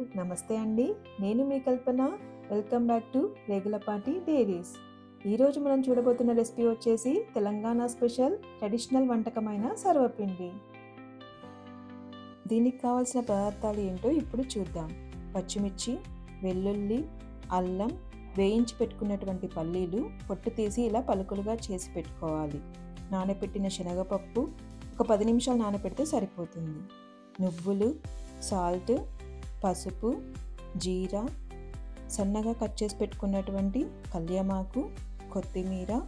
నమస్తే అండి. నేను మీ Kalpana. Welcome back to Regulapati diaries. ఈరోజు మనం చూడబోతున్న రెసిపీ వచ్చేసి తెలంగాణ స్పెషల్ ట్రెడిషనల్ వంటకమైన సర్వపిండి. దీనికి కావాల్సిన పదార్థాలు ఏంటో ఇప్పుడు చూద్దాం. పచ్చిమిర్చి వెల్లుల్లి అల్లం వేయించి పెట్టుకున్నటువంటి పల్లీలు పొట్టు తీసి ఇలా పలుకులుగా చేసి పెట్టుకోవాలి. నానబెట్టిన శనగపప్పు ఒక పది నిమిషాలు నానబెడితే సరిపోతుంది. నువ్వులు సాల్ట్ పసుపు జీరా సన్నగా కట్ చేసి పెట్టుకున్నటువంటి కళ్యమాకు కొత్తిమీర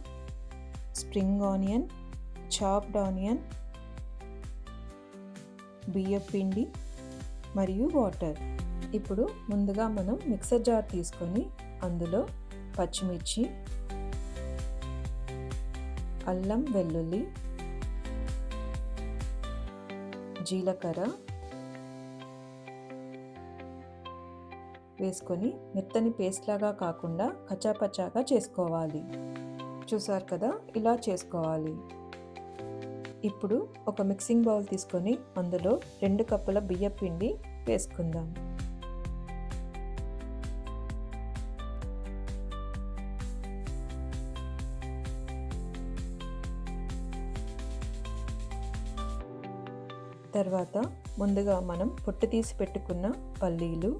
స్ప్రింగ్ ఆనియన్ చాప్డ్ ఆనియన్ బియ్యం పిండి మరియు వాటర్. ఇప్పుడు ముందుగా మనం మిక్సర్ జార్ తీసుకొని అందులో పచ్చిమిర్చి అల్లం వెల్లుల్లి జీలకర్ర వేసుకొని మెత్తని పేస్ట్ లాగా కాకుండా కచాపచాగా చేసుకోవాలి. చూసారు కదా? ఇలా చేసుకోవాలి. ఇప్పుడు ఒక మిక్సింగ్ బౌల్ తీసుకొని అందులో రెండు కప్పుల బియ్య పిండి వేసుకుందాం. తర్వాత ముందుగా మనం పొట్టు తీసి పెట్టుకున్న పల్లీలు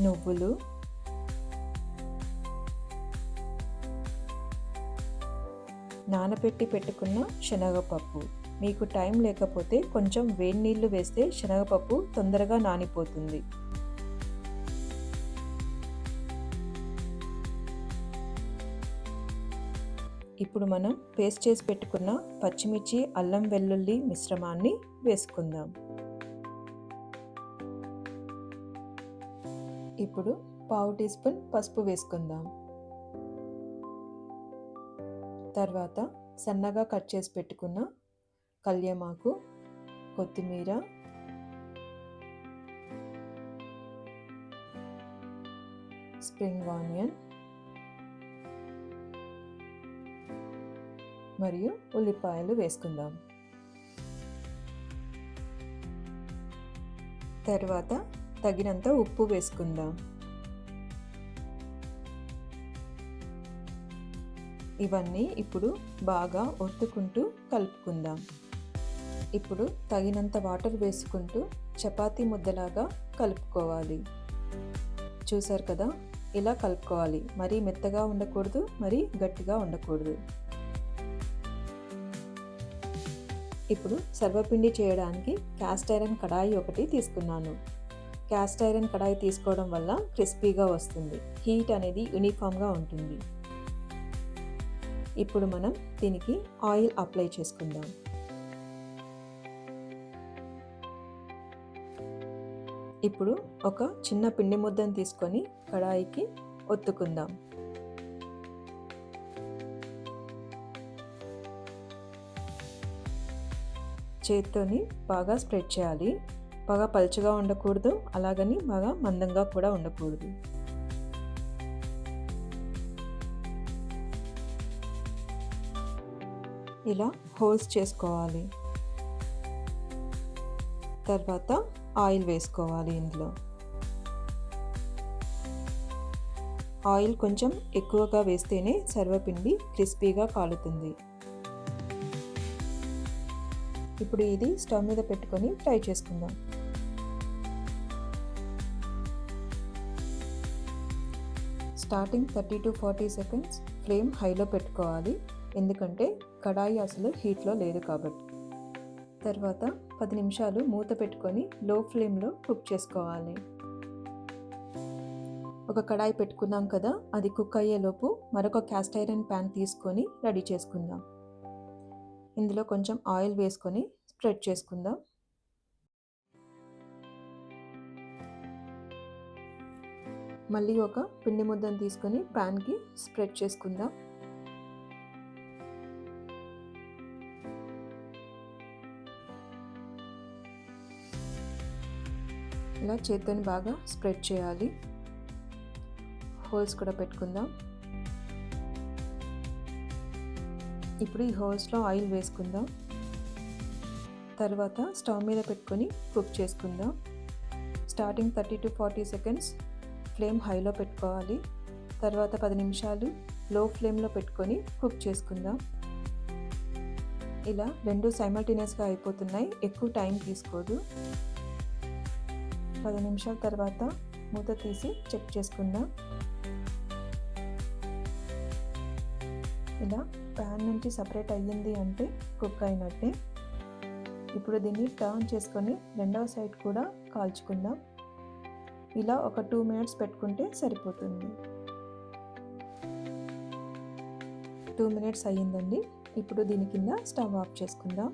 నువ్వులు. నానబెట్టి పెట్టుకున్న శనగపప్పు. మీకు టైం లేకపోతే కొంచెం వేడి నీళ్ళు వేస్తే శనగపప్పు తొందరగా నానిపోతుంది. ఇప్పుడు మనం పేస్ట్ చేసి పెట్టుకున్న పచ్చిమిర్చి అల్లం వెల్లుల్లి మిశ్రమాన్ని వేసుకుందాం. ఇప్పుడు పావు టీ స్పూన్ పసుపు వేసుకుందాం. తర్వాత సన్నగా కట్ చేసి పెట్టుకున్న కళ్యమాకు కొత్తిమీర స్ప్రింగ్ ఆనియన్ మరియు ఉల్లిపాయలు వేసుకుందాం. తర్వాత తగినంత ఉప్పు వేసుకుందాం. ఇవన్నీ ఇప్పుడు బాగా ఒత్తుకుంటూ కలుపుకుందాం. ఇప్పుడు తగినంత వాటర్ వేసుకుంటూ చపాతీ ముద్దలాగా కలుపుకోవాలి. చూసారు కదా ఇలా కలుపుకోవాలి. మరీ మెత్తగా ఉండకూడదు మరీ గట్టిగా ఉండకూడదు. ఇప్పుడు సర్వపిండి చేయడానికి క్యాస్ట్ ఐరన్ కడాయి ఒకటి తీసుకున్నాను. క్యాస్ట్ ఐరన్ కడాయి తీసుకోవడం వల్ల క్రిస్పీగా వస్తుంది. హీట్ అనేది యూనిఫామ్గా ఉంటుంది. ఇప్పుడు మనం దీనికి ఆయిల్ అప్లై చేసుకుందాం. ఇప్పుడు ఒక చిన్న పిండి ముద్దను తీసుకొని కడాయికి ఒత్తుకుందాం. చేత్తోని బాగా స్ప్రెడ్ చేయాలి. బాగా పలుచగా ఉండకూడదు అలాగని బాగా మందంగా కూడా ఉండకూడదు. ఇలా హోల్స్ చేసుకోవాలి. తర్వాత ఆయిల్ వేసుకోవాలి ఇందులో. ఆయిల్ కొంచెం ఎక్కువగా వేస్తేనే సర్వపిండి క్రిస్పీగా కాలుతుంది. ఇప్పుడు ఇది స్టవ్ మీద పెట్టుకొని ఫ్రై చేసుకుందాం. Starting thirty to forty seconds flame హైలో పెట్టుకోవాలి. ఎందుకంటే కడాయి అసలు హీట్లో లేదు కాబట్టి. తర్వాత పది నిమిషాలు మూత పెట్టుకొని లో ఫ్లేమ్లో కుక్ చేసుకోవాలి. ఒక కడాయి పెట్టుకున్నాం కదా అది కుక్ అయ్యేలోపు మరొక క్యాస్ట్ ఐరన్ ప్యాన్ తీసుకొని రెడీ చేసుకుందాం. ఇందులో కొంచెం ఆయిల్ వేసుకొని స్ప్రెడ్ చేసుకుందాం. మళ్ళీ ఒక పిండి ముద్దను తీసుకొని ప్యాన్కి స్ప్రెడ్ చేసుకుందాం. ఇలా చేతిని బాగా స్ప్రెడ్ చేయాలి. హోల్స్ కూడా పెట్టుకుందాం. ఇప్పుడు ఈ హోల్స్లో ఆయిల్ వేసుకుందాం. తర్వాత స్టవ్ మీద పెట్టుకొని కుక్ చేసుకుందాం. Starting thirty to forty seconds flame హైలో పెట్టుకోవాలి. తర్వాత పది నిమిషాలు లో ఫ్లేమ్లో పెట్టుకొని కుక్ చేసుకుందాం. ఇలా రెండు సైమల్టేనియస్గా అయిపోతున్నాయి. ఎక్కువ టైం తీసుకోదు. పది నిమిషాల తర్వాత మూత తీసి చెక్ చేసుకుందాం. ఇలా ప్యాన్ నుంచి సపరేట్ అయ్యింది అంటే కుక్ అయినట్టే. ఇప్పుడు దీన్ని టర్న్ చేసుకొని రెండవ సైడ్ కూడా కాల్చుకుందాం. ఇలా ఒక టూ మినిట్స్ పెట్టుకుంటే సరిపోతుంది. టూ మినిట్స్ అయ్యిందండి. ఇప్పుడు దీని కింద స్టవ్ ఆఫ్ చేసుకుందాం.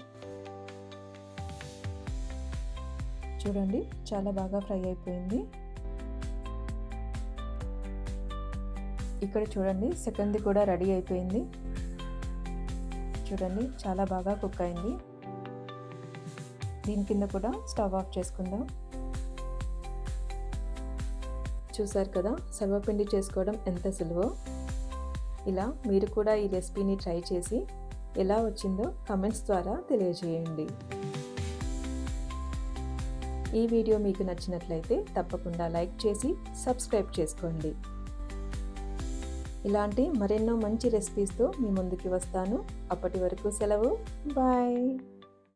చూడండి చాలా బాగా ఫ్రై అయిపోయింది. ఇక్కడ చూడండి సెకండ్ది కూడా రెడీ అయిపోయింది. చూడండి చాలా బాగా కుక్ అయింది. దీని కింద కూడా స్టవ్ ఆఫ్ చేసుకుందాం. చూసారు కదా సర్వపిండి చేసుకోవడం ఎంత సులువో? ఇలా మీరు కూడా ఈ రెసిపీని ట్రై చేసి ఎలా వచ్చిందో కమెంట్స్ ద్వారా తెలియజేయండి. ఈ వీడియో మీకు నచ్చినట్లయితే తప్పకుండా లైక్ చేసి సబ్స్క్రైబ్ చేసుకోండి. ఇలాంటి మరెన్నో మంచి రెసిపీస్తో మీ ముందుకి వస్తాను. అప్పటి వరకు సెలవు. బాయ్.